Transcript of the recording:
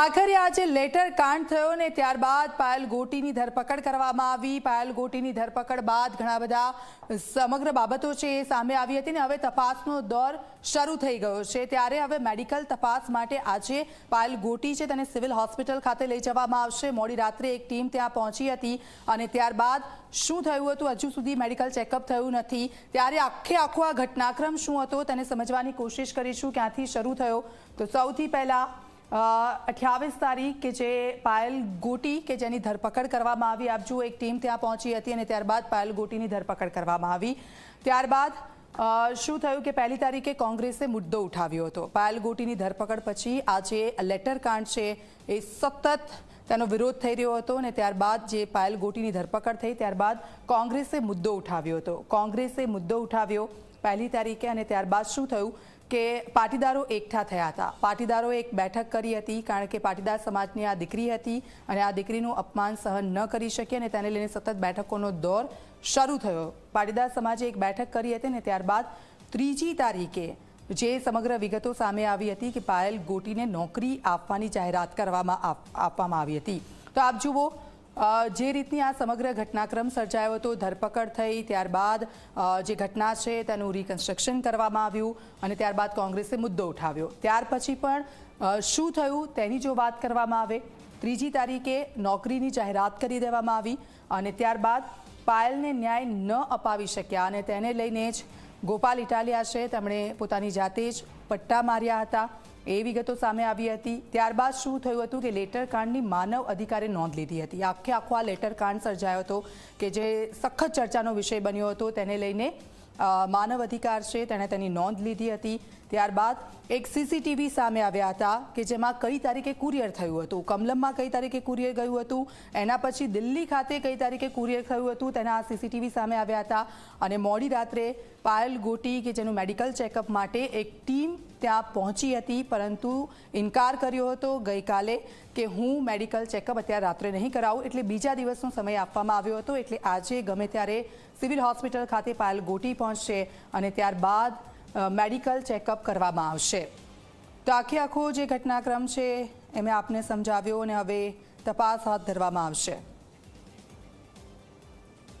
આખરે આજે લેટર કાંડ થયો ને ત્યારબાદ પાયલ ગોટીની ધરપકડ કરવામાં આવી. પાયલ ગોટીની ધરપકડ બાદ ઘણા બધા સમગ્ર બાબતો છે એ સામે આવી હતી ને હવે તપાસનો દોર શરૂ થઈ ગયો છે. ત્યારે હવે મેડિકલ તપાસ માટે આજે પાયલ ગોટી છે તેને સિવિલ હોસ્પિટલ ખાતે લઈ જવામાં આવશે. મોડી રાત્રે એક ટીમ ત્યાં પહોંચી હતી અને ત્યારબાદ શું થયું હતું? હજુ સુધી મેડિકલ ચેકઅપ થયું નથી. ત્યારે આખે આખો આ ઘટનાક્રમ શું હતો તેને સમજવાની કોશિશ કરીશું. ક્યાંથી શરૂ થયો? તો સૌથી પહેલાં અઠ્યાવીસ તારીખ કે જે પાયલ ગોટી કે જેની ધરપકડ કરવામાં આવી, આપ જુઓ એક ટીમ ત્યાં પહોંચી હતી અને ત્યારબાદ પાયલ ગોટીની ધરપકડ કરવામાં આવી. ત્યારબાદ શું થયું કે પહેલી તારીખે કોંગ્રેસે મુદ્દો ઉઠાવ્યો હતો. પાયલ ગોટીની ધરપકડ પછી આજે લેટર કાંડ છે એ સતત તેનો વિરોધ થઈ રહ્યો હતો અને ત્યારબાદ જે પાયલ ગોટીની ધરપકડ થઈ, ત્યારબાદ કોંગ્રેસે મુદ્દો ઉઠાવ્યો હતો. કોંગ્રેસે મુદ્દો ઉઠાવ્યો પહેલી તારીખે અને ત્યારબાદ શું થયું? કે પાટીદારો એકઠા થયા હતા. પાટીદારોએ એક બેઠક કરી હતી કારણ કે પાટીદાર સમાજની આ દીકરી હતી અને આ દીકરીનું અપમાન સહન ન કરી શકી અને તેને લઈને સતત બેઠકોનો દોર શરૂ થયો. પાટીદાર સમાજે એક બેઠક કરી હતી અને ત્યારબાદ ત્રીજી તારીખે જે સમગ્ર વિગતો સામે આવી હતી કે પાયલ ગોટીને નોકરી આપવાની જાહેરાત કરવામાં આપવામાં આવી હતી. તો આપ જુઓ જે રીતની આ સમગ્ર ઘટનાક્રમ સર્જાયો હતો, ધરપકડ થઈ, ત્યારબાદ જે ઘટના છે તેનું રિકન્સ્ટ્રક્શન કરવામાં આવ્યું અને ત્યારબાદ કોંગ્રેસે મુદ્દો ઉઠાવ્યો. ત્યાર પછી પણ શું થયું તેની જો વાત કરવામાં આવે, ત્રીજી તારીખે નોકરીની જાહેરાત કરી દેવામાં આવી અને ત્યારબાદ પાયલને ન્યાય ન અપાવી શક્યા અને તેને લઈને જ ગોપાલ ઇટાલિયા છે, તેમણે પોતાની જાતે જ પટ્ટા માર્યા હતા. એ વિગતો સામે આવી હતી. ત્યારબાદ શું થયું હતું કે લેટર કાંડની માનવ અધિકારે નોંધ લીધી હતી. આખે આખો આ લેટર કાંડ સર્જાયો હતો કે જે સખત ચર્ચાનો વિષય બન્યો હતો. તેને લઈને માનવ અધિકાર છે. તેણે તેની નોંધ લીધી હતી. ત્યારબાદ એક સીસીટીવી સામે આવ્યા હતા કે જેમાં કઈ તારીખે કુરિયર થયું હતું. કમલમમાં કઈ તારીખે કુરિયર ગયું હતું? એના પછી દિલ્હી ખાતે કઈ તારીખે કુરિયર થયું હતું? તેના આ સીસીટીવી સામે આવ્યા હતા. અને મોડી રાત્રે પાયલ ગોટી, કે જેનું મેડિકલ ચેકઅપ માટે એક ટીમ ત્યાં પહોંચી હતી, પરંતુ ઇનકાર કર્યો હતો ગઈકાલે કે હું મેડિકલ ચેકઅપ અત્યારે રાત્રે નહીં કરાવું, એટલે બીજા દિવસનો સમય આપવામાં આવ્યો હતો, એટલે આજે ગમે ત્યારે સિવિલ હોસ્પિટલ ખાતે પાયલ ગોટી પહોંચશે. અને ત્યારબાદ મેડિકલ ચેકઅપ કરવામાં આવશે. તો આખે આખો જે ઘટનાક્રમ છે એ મેં આપને સમજાવ્યો અને હવે તપાસ હાથ ધરવામાં આવશે.